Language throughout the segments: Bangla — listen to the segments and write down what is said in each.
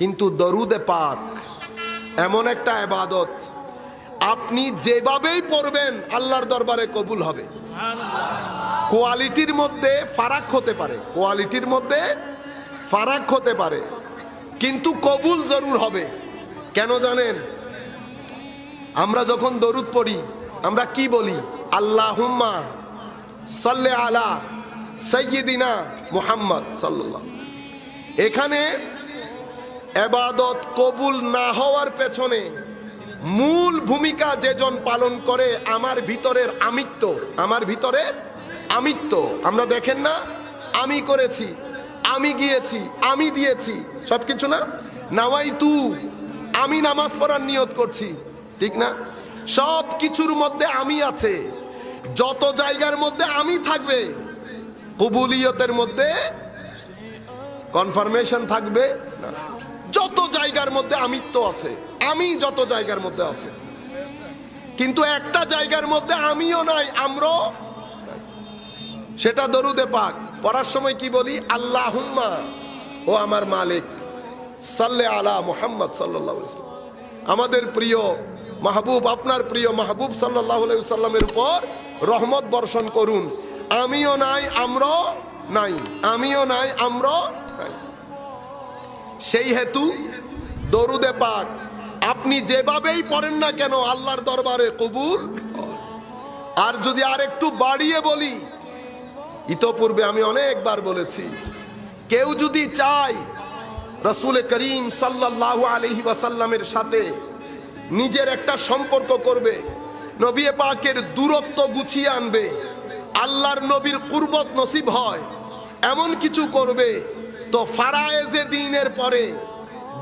কিন্তু দরুদে পাক, এমন একটা এবাদত। আপনি যেভাবেই পড়বেন, আল্লাহর দরবারে কবুল হবে। কোয়ালিটির মধ্যে ফারাক হতে পারে, কোয়ালিটির মধ্যে ফারাক হতে পারে, কিন্তু কবুল জরুর হবে। কেন জানেন? আমরা যখন দরুদ পড়ি, আমরা কি বলি? আল্লাহুম্মা সাল্লে আলা সৈয়দিনা মুহাম্মদ সাল্লাল্লাহ এখানে এবাদত কবুল না হওয়ার পেছনে মূল ভূমিকা যেজন পালন করে আমার ভিতরের আমিত্ব, আমার ভিতরে আমিত্ব। আমরা দেখেন না, আমি করেছি, আমি গিয়েছি, আমি দিয়েছি সব কিছু না? নাওয়াই তু আমি নামাজ পড়ার নিয়ত করছি, ঠিক না? সব কিছুর মধ্যে আমি আছে, যত জায়গার মধ্যে আমি থাকবে, কবুলিয়তের মধ্যে কনফার্মেশন থাকবে না। যত জায়গার মধ্যে আমিত্ব আছে, আমি যত জায়গার মধ্যে আছে। কিন্তু একটা জায়গার মধ্যে আমিও নাই, আমরাও সেটা দরুদে পাক। পড়ার সময় কি বলি? আল্লাহ ও আমার মালিক, সাল্লে আলা মুহাম্মদ সাল্লাহ আমাদের প্রিয় মাহবুব, আপনার প্রিয় মাহবুব সাল্লাহ সাল্লামের উপর রহমত বর্ষণ করুন। আমিও নাই, আমরাও নাই। আমিও নাই, আমরাও নাই। সেই হেতু দরুদে পাক। আপনি যেভাবেই পড়েন না কেন, আল্লাহর দরবারে কবুল। আর যদি আর একটু বাড়িয়ে বলি, ইতোপূর্বে আমি অনেকবার বলেছি, কেউ যদি চায় রসুল করিম সাল্লাল্লাহু আলহি ওয়াসাল্লামের সাথে নিজের একটা সম্পর্ক করবে, নবী পাকের দূরত্ব গুছিয়ে আনবে, আল্লাহর নবীর কুরবত নসিব হয়, এমন কিছু করবে তো ফারায়েজে দিনের পরে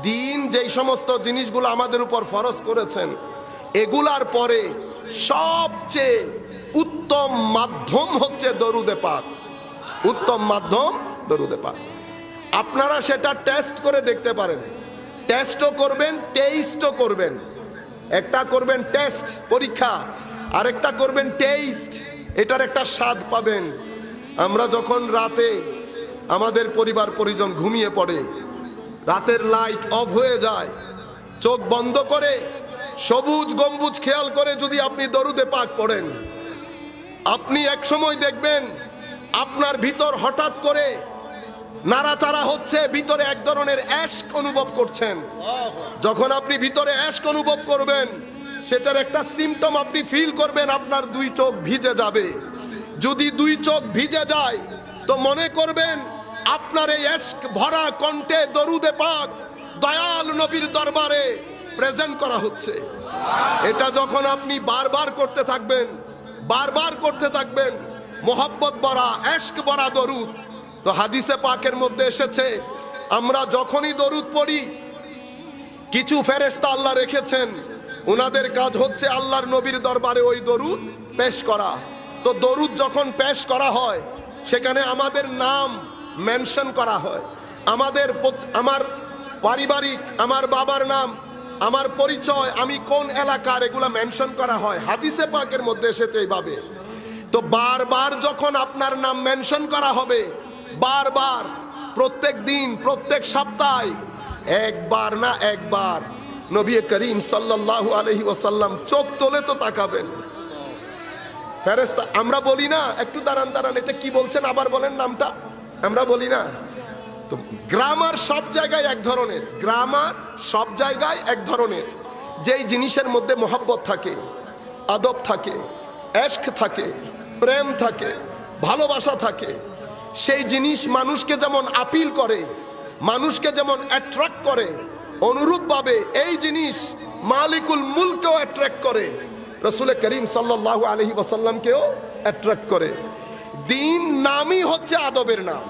দিন যেই সমস্ত জিনিসগুলো আমাদের উপর ফরজ করেছেন, এগুলার পরে সবচেয়ে উত্তম মাধ্যম হচ্ছে দরুদে পাক। উত্তম মাধ্যম দরুদে পাক। আপনারা সেটা টেস্ট করে দেখতে পারেন। টেস্টও করবেন টেস্টও করবেন। একটা করবেন টেস্ট পরীক্ষা। আরেকটা করবেন টেস্ট এটার একটা স্বাদ পাবেন। আমরা যখন রাতে আমাদের পরিবার পরিজন ঘুমিয়ে পড়ে। রাতের লাইট অফ হয়ে যায়। চোখ বন্ধ করে, সবুজ গম্বুজ খেয়াল করে যদি আপনি দরুদে পাক পড়েন। আপনি এক সময় দেখবেন, আপনার ভিতর হঠাৎ করে নাড়াচাড়া হচ্ছে, ভিতরে এক ধরনের অ্যাস্ক অনুভব করছেন। যখন আপনি ভিতরে অ্যাস্ক অনুভব করবেন, সেটার একটা সিমটম আপনি ফিল করবেন, আপনার দুই চোখ ভিজে যাবে। যদি দুই চোখ ভিজে যায়, তো মনে করবেন আপনার এই ভরা কণ্ঠে দরুদে পাক দয়াল নবীর দরবারে প্রেজেন্ট করা হচ্ছে। এটা যখন আপনি বারবার করতে থাকবেন, বারবার করতে থাকবেন, মোহাব্বত বরা এশক বরা দরুদ। তো হাদিসে পাকের মধ্যে এসেছে, আমরা যখনই দরুদ পড়ি, কিছু ফেরেস্তা আল্লাহ রেখেছেন। ওনাদের কাজ হচ্ছে আল্লাহর নবীর দরবারে ওই দরুদ পেশ করা। তো দরুদ যখন পেশ করা হয়, সেখানে আমাদের নাম মেনশন করা হয়। আমাদের আমার পারিবারিক, আমার বাবার নাম, আমার পরিচয়, আমি কোন এলাকার এগুলা মেনশন করা হয়। হাদিসে পাকের মধ্যে এসেছে এইভাবে। তো বারবার যখন আপনার নাম মেনশন করা হবে, বারবার, প্রত্যেক দিন, প্রত্যেক সপ্তাহে, একবার না একবার নবী করিম সাল্লাল্লাহু আলহি ওয়াসাল্লাম চোখ তোলে তো তাকাবেন। ফেরেস্তা আমরা বলি না, একটু দাঁড়ান দাঁড়ান, এটা কি বলছেন? আবার বলেন নামটা। আমরা বলি না। তো গ্রামার সব জায়গায় এক ধরনের, গ্রামার সব জায়গায় এক ধরনের। যেই জিনিসের মধ্যে মোহাব্বত থাকে, আদব থাকে, এশক থাকে, প্রেম থাকে, ভালোবাসা থাকে, সেই জিনিস মানুষকে যেমন আপিল করে, মানুষকে যেমন অ্যাট্রাক্ট করে, অনুরূপভাবে এই জিনিস মালিকুল মুলকেও অ্যাট্রাক্ট করে রসুল করিম সাল্লাহ আলহি ওয়াসাল্লামকেও অ্যাট্রাক্ট করে। দিন নামই হচ্ছে আদবের নাম।